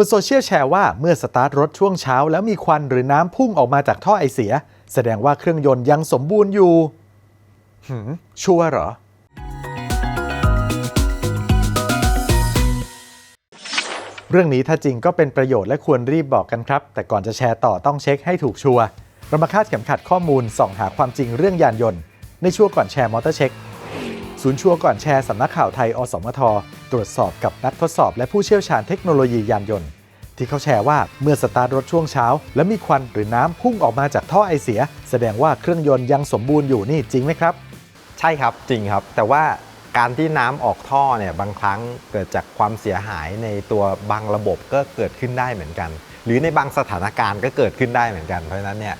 บนโซเชียลแชร์ว่าเมื่อสตาร์ทรถช่วงเช้า แล้วมีควันหรือน้ำพุ่งออกมาจากท่อไอเสีย แสดงว่าเครื่องยนต์ยังสมบูรณ์อยู่ หืม ชัวร์เหรอเรื่องนี้ถ้าจริงก็เป็นประโยชน์และควรรีบบอกกันครับ แต่ก่อนจะแชร์ต่อต้องเช็คให้ถูกชัวร์เรามาคาดเข็มขัดข้อมูลส่องหาความจริงเรื่องยานยนต์ ในชัวร์ก่อนแชร์มอเตอร์เช็ค ศูนย์ชัวร์ก่อนแชร์สำนักข่าวไทยอสมท ตรวจสอบกับนักทดสอบและผู้เชี่ยวชาญเทคโนโลยียานยนต์ ที่เขาแชร์ว่าเมื่อสตาร์ทรถช่วงเช้า แล้วมีควันหรือน้ำพุ่งออกมาจากท่อไอเสีย แสดงว่าเครื่องยนต์ยังสมบูรณ์อยู่นี่จริงไหมครับ ใช่ครับจริงครับ แต่ว่าการที่น้ำออกท่อเนี่ยบางครั้งเกิดจากความเสียหายในตัวบางระบบก็เกิดขึ้นได้เหมือนกัน หรือในบางสถานการณ์ก็เกิดขึ้นได้เหมือนกันเพราะฉะนั้นเนี่ย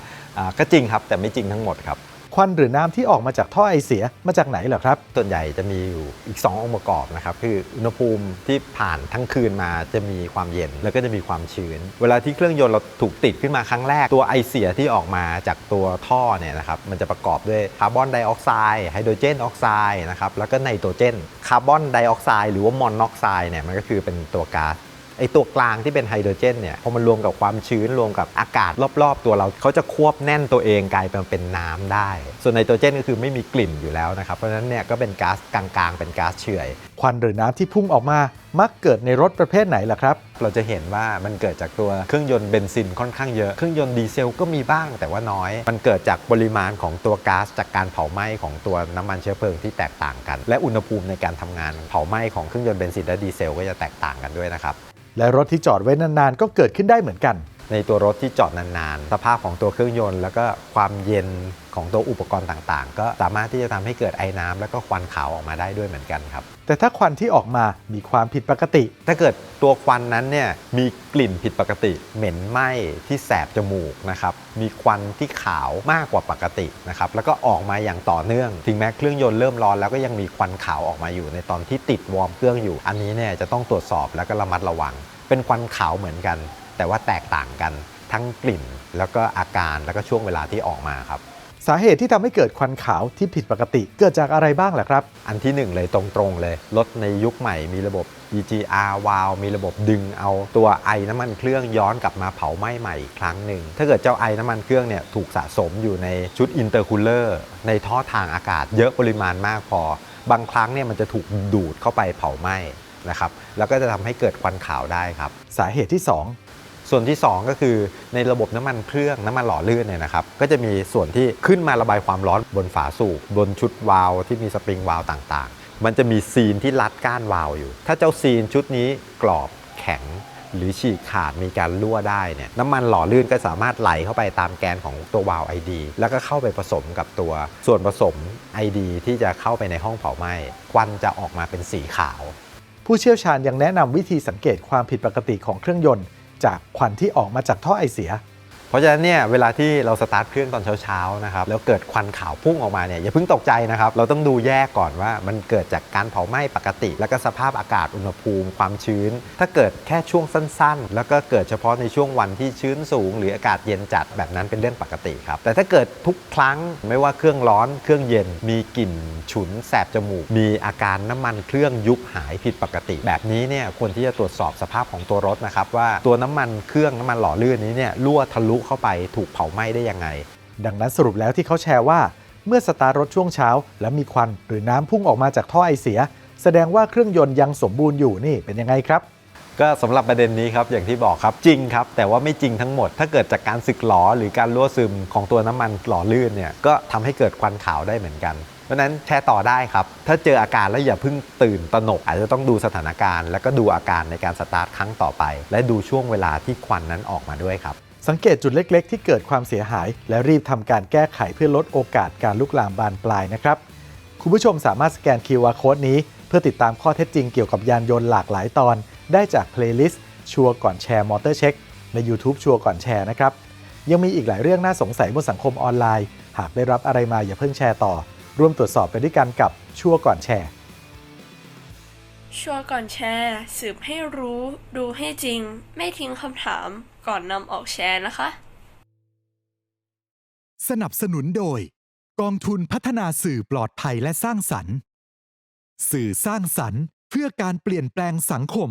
ก็จริงครับแต่ไม่จริงทั้งหมดครับ ควันหรือน้ำที่ออกมาจากท่อไอเสียมาจากไหนเหรอครับ ส่วนใหญ่จะมีอยู่อีก 2 องค์ประกอบนะครับ คืออุณหภูมิที่ผ่านทั้งคืนมาจะมีความเย็นแล้วก็จะมีความชื้น เวลาที่เครื่องยนต์เราถูกติดขึ้นมาครั้งแรกตัวไอเสียที่ออกมาจากตัวท่อเนี่ยนะครับมันจะประกอบด้วยคาร์บอนไดออกไซด์ไฮโดรเจนออกไซด์นะครับแล้วก็ไนโตรเจนคาร์บอนไดออกไซด์หรือว่ามอนอกไซด์เนี่ยมันก็คือเป็นตัวก๊าซ ไอตัวกลางที่เป็นไฮโดรเจนเนี่ยพอมันรวมกับความชื้นรวมกับอากาศรอบ ๆ ตัวเราเขาจะควบแน่นตัวเองกลายเป็นเป็นน้ำได้ ส่วนไนโตรเจนก็คือไม่มีกลิ่นอยู่แล้วนะครับ เพราะฉะนั้นเนี่ยก็เป็นก๊าซกลางๆ เป็นก๊าซเฉื่อย ควันหรือน้ำที่พุ่งออกมามักเกิดในรถประเภทไหนล่ะครับ เราจะเห็นว่ามันเกิดจากตัวเครื่องยนต์เบนซินค่อนข้างเยอะ เครื่องยนต์ดีเซลก็มีบ้างแต่ว่าน้อย มันเกิดจากปริมาณของตัวก๊าซจากการเผาไหม้ของตัวน้ำมันเชื้อเพลิงที่แตกต่างกัน และอุณหภูมิในการทำงานเผาไหม้ของเครื่องยนต์เบนซินและดีเซลก็จะแตกต่างกันด้วยนะครับ และรถที่จอดไว้นานๆก็เกิดขึ้นได้เหมือนกัน ในตัวรถที่จอดนานๆ สภาพของตัวเครื่องยนต์ แล้วก็ความเย็นของตัวอุปกรณ์ต่างๆ ก็สามารถที่จะทำให้เกิดไอ้น้ำแล้วก็ควันขาวออกมาได้ด้วยเหมือนกันครับ แต่ถ้าควันที่ออกมามีความผิดปกติ ถ้าเกิดตัวควันนั้นเนี่ยมีกลิ่นผิดปกติ เหม็นไหม้ที่แสบจมูกนะครับ มีควันที่ขาวมากกว่าปกตินะครับ แล้วก็ออกมาอย่างต่อเนื่อง ถึงแม้เครื่องยนต์เริ่มร้อนแล้วก็ยังมีควันขาวออกมาอยู่ในตอนที่ติดวอร์มเครื่องอยู่ อันนี้เนี่ยจะต้องตรวจสอบแล้วก็ระมัดระวัง เป็นควันขาวเหมือนกัน แต่ว่าแตกต่างกันทั้งกลิ่น แล้วก็อาการแล้วก็ช่วงเวลาที่ออกมาครับ สาเหตุที่ทำให้เกิดควันขาวที่ผิดปกติเกิดจากอะไรบ้างล่ะครับ อันที่หนึ่งเลยตรงๆเลย รถในยุคใหม่มีระบบ EGR วาลมีระบบดึงเอาตัวไอน้ำมันเครื่องย้อนกลับมาเผาไหม้ใหม่อีกครั้งหนึ่ง ถ้าเกิดเจ้าไอน้ำมันเครื่องเนี่ยถูกสะสมอยู่ในชุดอินเตอร์คูลเลอร์ในท่อทางอากาศเยอะปริมาณมากพอ บางครั้งเนี่ยมันจะถูกดูดเข้าไปเผาไหม้นะครับแล้วก็จะทำให้เกิดควันขาวได้ครับ สาเหตุที่ ส่วนที่ 2 ก็คือในระบบน้ำมันเครื่องน้ำมันหล่อลื่นเนี่ยนะครับก็จะมีส่วนที่ขึ้นมาระบายความร้อนบนฝาสูบบนชุดวาล์วที่มีสปริงวาล์วต่างๆ มันจะมีซีนที่รัดก้านวาล์วอยู่ ถ้าเจ้าซีนชุดนี้กรอบแข็งหรือฉีกขาดมีการรั่วได้เนี่ยน้ำมันหล่อลื่นก็สามารถไหลเข้าไปตามแกนของตัววาล์ว ID แล้วก็เข้าไปผสมกับตัวส่วนผสม ID ที่จะเข้าไปในห้องเผาไหม้ควันจะออกมาเป็นสีขาว ผู้เชี่ยวชาญยังแนะนำวิธีสังเกตความผิดปกติของเครื่องยนต์ จากควันที่ออกมาจากท่อไอเสีย เพราะฉะนั้นเนี่ยเวลาที่เราสตาร์ทเครื่องตอนเช้าๆนะครับแล้วเกิดควันขาวพุ่งออกมาเนี่ยอย่าเพิ่งตกใจนะครับ เราต้องดูแยกก่อนว่ามันเกิดจากการเผาไหม้ปกติ แล้วก็สภาพอากาศอุณหภูมิ ความชื้น ถ้าเกิดแค่ช่วงสั้นๆ แล้วก็เกิดเฉพาะในช่วงวันที่ชื้นสูง หรืออากาศเย็นจัดแบบนั้นเป็นเรื่องปกติครับแต่ถ้าเกิดทุกครั้งไม่ว่าเครื่องร้อนเครื่องเย็น มีกลิ่นฉุนแสบจมูก มีอาการน้ำมันเครื่องยุบหายผิดปกติ แบบนี้เนี่ยควรที่จะตรวจสอบสภาพของตัวรถนะครับว่าตัวน้ำมันเครื่องน้ำมันหล่อลื่นนี้เนี่ยรั่วทะลุเข้าไปถูกเผาไหม้ได้ยังไง ดังนั้นสรุปแล้วที่เขาแชร์ว่า เมื่อสตาร์รถช่วงเช้า แล้วมีควันหรือน้ำพุ่งออกมาจากท่อไอเสีย แสดงว่าเครื่องยนต์ยังสมบูรณ์อยู่นี่เป็นยังไงครับก็สำหรับประเด็นนี้ครับอย่างที่บอกครับจริงครับ แต่ว่าไม่จริงทั้งหมด ถ้าเกิดจากการสึกหลอหรือการรั่วซึมของตัวน้ำมันหล่อลื่นเนี่ยก็ทำให้เกิดควันขาวได้เหมือนกันเพราะนั้นแชร์ต่อได้ครับ ถ้าเจออาการแล้วอย่าเพิ่งตื่นตระหนก อาจจะต้องดูสถานการณ์ แล้วก็ดูอาการในการสตาร์ทครั้งต่อไป และดูช่วงเวลาที่ควันนั้นออกมาด้วยครับ สังเกตจุดเล็ก ๆ ที่เกิดความเสียหาย และรีบทำการแก้ไขเพื่อลดโอกาสการลุกลามบานปลายนะครับ คุณผู้ชมสามารถสแกน QR Code นี้ เพื่อติดตามข้อเท็จจริงเกี่ยวกับยานยนต์หลากหลายตอน ได้จากเพลย์ลิสต์ชัวร์ก่อนแชร์มอเตอร์เช็คใน YouTube ชัวร์ก่อนแชร์นะครับ ยังมีอีกหลายเรื่องน่าสงสัยบนสังคมออนไลน์ หากได้รับอะไรมาอย่าเพิ่งแชร์ต่อ ร่วมตรวจสอบไปด้วยกันกับชัวร์ก่อนแชร์ ชัวร์ก่อนแชร์ สืบให้รู้ ดูให้จริง ไม่ทิ้งคำถาม ก่อนนำออกแชร์นะคะ สนับสนุนโดย กองทุนพัฒนาสื่อปลอดภัยและสร้างสรรค์ สื่อสร้างสรรค์เพื่อการเปลี่ยนแปลงสังคม